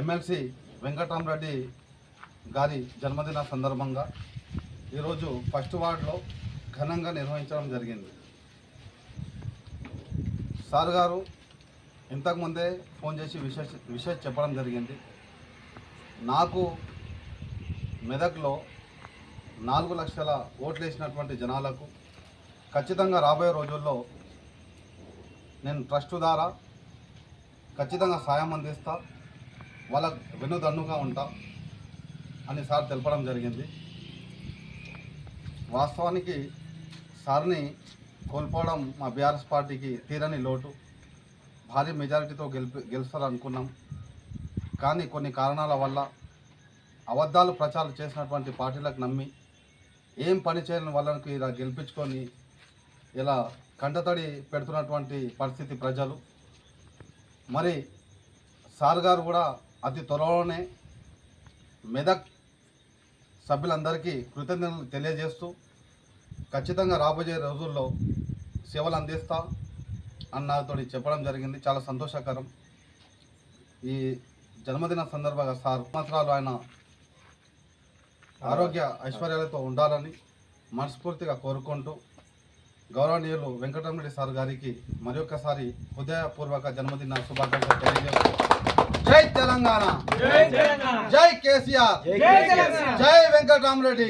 MLC Venkatarama Reddy గారి జన్మదిన సందర్భంగా ఈరోజు ఫస్ట్ వార్డులో ఘనంగా నిర్వహించడం జరిగింది. సార్ గారు ఇంతకుముందే ఫోన్ చేసి విశేష విషయం చెప్పడం జరిగింది. నాకు మెదక్లో నాలుగు లక్షల ఓట్లు వేసినటువంటి జనాలకు ఖచ్చితంగా రాబోయే రోజుల్లో నేను ట్రస్ట్ ద్వారా ఖచ్చితంగా సాయం అందిస్తాను వాళ్ళ వెన్నుదన్నుగా ఉంటాం అని సార్ తెలపడం జరిగింది. వాస్తవానికి సార్ని కోల్పోవడం మా బీఆర్ఎస్ పార్టీకి తీరని లోటు. భారీ మెజారిటీతో గెలిపి గెలుస్తారనుకున్నాం. కానీ కొన్ని కారణాల వల్ల అబద్ధాలు ప్రచారం చేసినటువంటి పార్టీలకు నమ్మి ఏం పని చేయని వాళ్ళకి ఇలా గెలిపించుకొని ఇలా కంటతడి పెడుతున్నటువంటి పరిస్థితి ప్రజలు. మరి సార్ గారు కూడా అతి త్వరలోనే మెదక్ సభ్యులందరికీ కృతజ్ఞతలు తెలియజేస్తూ ఖచ్చితంగా రాబోయే రోజుల్లో సేవలు అందిస్తా అని చెప్పడం జరిగింది. చాలా సంతోషకరం. ఈ జన్మదిన సందర్భంగా సార్ సంవత్సరాలు ఆయన ఆరోగ్య ఐశ్వర్యాలతో ఉండాలని మనస్ఫూర్తిగా కోరుకుంటూ గౌరవనీయులు వెంకటరమరెడ్డి సార్ గారికి మరొకసారి హృదయపూర్వక జన్మదిన శుభాకాంక్షలు తెలియజేస్తూ జై తెలంగాణ. జై కేసీఆర్. జై వెంకటరామరెడ్డి.